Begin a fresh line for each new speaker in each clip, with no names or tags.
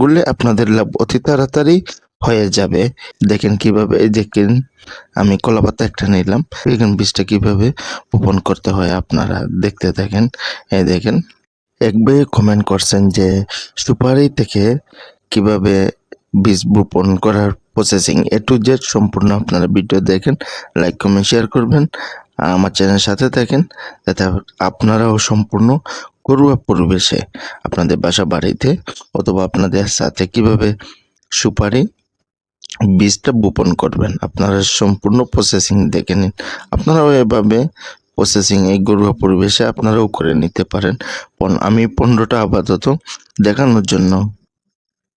গুললে আপনাদের লাভ অতি তাড়াতাড়ি হয়ে যাবে। দেখেন কীভাবে দেখেন, আমি কলা পাতা একটা নিলাম। দেখেন বীজটা কীভাবে বপন করতে হয় আপনারা দেখতে দেখেন এই দেখেন এক কমেন্ট করছেন যে সুপারি থেকে কীভাবে বীজ বপন করার প্রসেসিং এ টু জেড সম্পূর্ণ আপনারা ভিডিও দেখেন লাইক কমেন্ট শেয়ার করবেন। আমার চ্যানেলের সাথে থাকেন, যাতে আপনারাও সম্পূর্ণ ঘরোয়া পরিবেশে আপনাদের বাসা বাড়িতে অথবা আপনাদের সাথে কীভাবে সুপারি বীজটা বোপন করবেন, আপনারা সম্পূর্ণ প্রসেসিং দেখে নিন। আপনারাও এভাবে প্রসেসিং এই ঘরোয়া পরিবেশে আপনারাও করে নিতে পারেন। আমি পনেরোটা আপাতত দেখানোর জন্য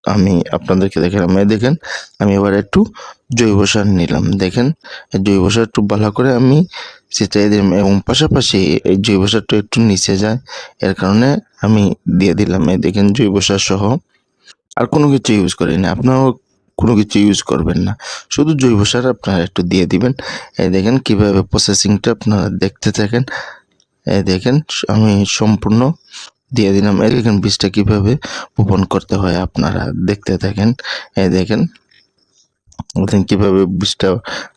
আমি আপনাদেরকে দেখালাম। এই দেখেন, আমি এবার একটু জৈব সার নিলাম। দেখেন, জৈব সার একটু ভালো করে আমি ছিটিয়ে দিলাম এবং পাশাপাশি এই জৈব সারটা একটু নিচে যায়, এর কারণে আমি দিয়ে দিলাম এই দেখেন জৈব সার সহ। আর কোনো কিছু ইউজ করি না আপনারাও কোনো কিছু ইউজ করবেন না। শুধু জৈব সার আপনারা একটু দিয়ে দিবেন। এই দেখেন কীভাবে প্রসেসিংটা আপনারা দেখতে থাকেন। এই দেখেন আমি সম্পূর্ণ দিয়ে দিলাম। এই দেখেন বীজটা কীভাবে বপন করতে হয় আপনারা দেখতে থাকেন। এই দেখেন দেখেন কীভাবে বীজটা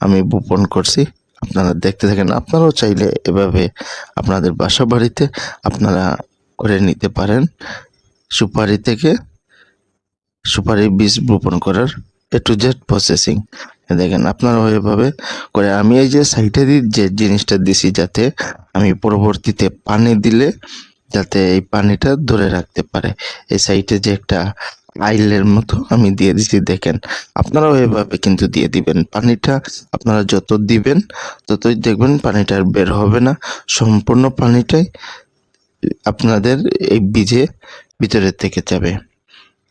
আমি বপন করছি। আপনারা দেখতে থাকেন, আপনারাও চাইলে এভাবে আপনাদের বাসা বাড়িতে আপনারা করে নিতে পারেন। সুপারি থেকে সুপারি বীজ বপন করার এ টু জেড প্রসেসিং দেখেন, আপনারাও এভাবে করে। আমি এই যে সাইডে যে জিনিসটা দিছি যাতে আমি পরবর্তীতে পানি দিলে যাতে এই পানিটা ধরে রাখতে পারে। এই সাইডে যে একটা আইলের মতো আমি দিয়ে দিছি, দেখেন। আপনারাও এভাবে কিন্তু দিয়ে দিবেন। পানিটা আপনারা যত দিবেন, ততই দেখবেন পানিটা আর বের হবে না। সম্পূর্ণ পানিটাই আপনাদের এই বীজে ভিতরের থেকে যাবে।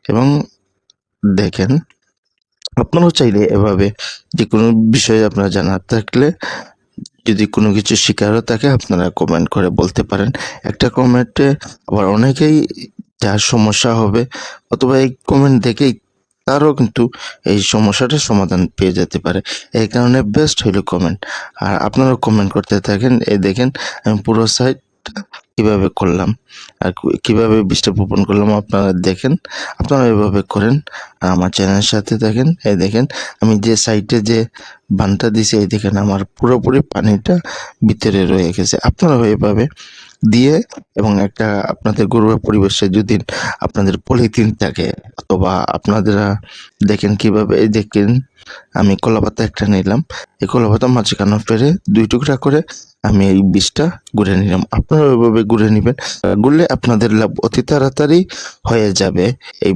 এবং দেখেন, আপনারাও চাইলে এভাবে যে কোনো বিষয়ে আপনারা জানার থাকলে, যদি কোনো কিছু শিকারও থাকে, আপনারা কমেন্ট করে বলতে পারেন। একটা কমেন্টে আবার অনেকেই যার সমস্যা হবে, অথবা এই কমেন্ট দেখেই তারও কিন্তু এই সমস্যাটার সমাধান পেয়ে যেতে পারে। এই কারণে বেস্ট হইল কমেন্ট আর আপনারাও কমেন্ট করতে থাকেন। এ দেখেন, আমি পুরো সাইট কীভাবে করলাম। আর কীভাবে বীজটা বপন করলাম আপনারা দেখেন। আপনারা এভাবে করেন। আর আমার চ্যানেলের সাথে দেখেন। এই দেখেন, আমি যে সাইডে যে বানটা দিছি, এই দেখেন আমার পুরোপুরি পানিটা ভিতরে রয়ে গেছে। আপনারা এভাবে দিয়ে এবং একটা আপনাদের গরুর পরিবেশে যদি আপনাদের পলিথিন থাকে অথবা আপনারা দেখেন কীভাবে, এই দেখেন, আমি কলা পাতা একটা নিলাম। এই কলা পাতা মাঝখানে ফেরে দুই টুকরা করে আমি এই বীজটা গুড়ে নিলাম। আপনারা ওইভাবে গুড়ে নেবেন। গুড়লে আপনাদের লাভ অতি তাড়াতাড়ি হয়ে যাবে। এই